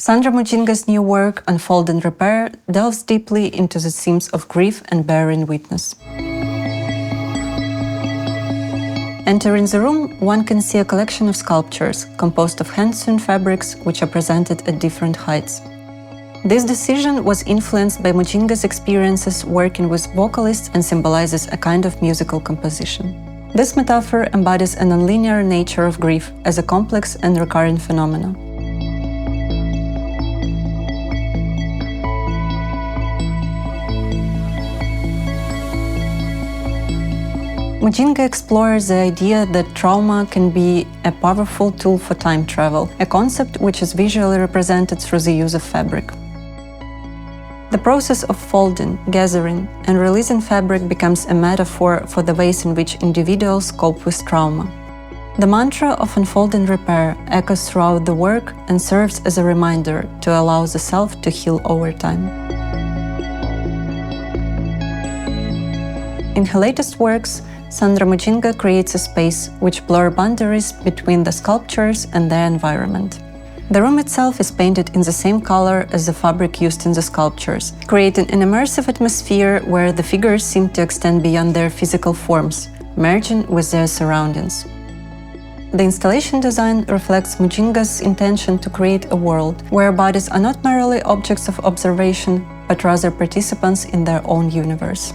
Sandra Mujinga's new work, Unfold and Repair, delves deeply into the themes of grief and bearing witness. Entering the room, one can see a collection of sculptures composed of hand-sewn fabrics which are presented at different heights. This decision was influenced by Mujinga's experiences working with vocalists and symbolizes a kind of musical composition. This metaphor embodies a nonlinear nature of grief as a complex and recurring phenomenon. Mujinga explores the idea that trauma can be a powerful tool for time travel, a concept which is visually represented through the use of fabric. The process of folding, gathering, and releasing fabric becomes a metaphor for the ways in which individuals cope with trauma. The mantra of unfold and repair echoes throughout the work and serves as a reminder to allow the self to heal over time. In her latest works, Sandra Mujinga creates a space which blur boundaries between the sculptures and their environment. The room itself is painted in the same color as the fabric used in the sculptures, creating an immersive atmosphere where the figures seem to extend beyond their physical forms, merging with their surroundings. The installation design reflects Mujinga's intention to create a world where bodies are not merely objects of observation, but rather participants in their own universe.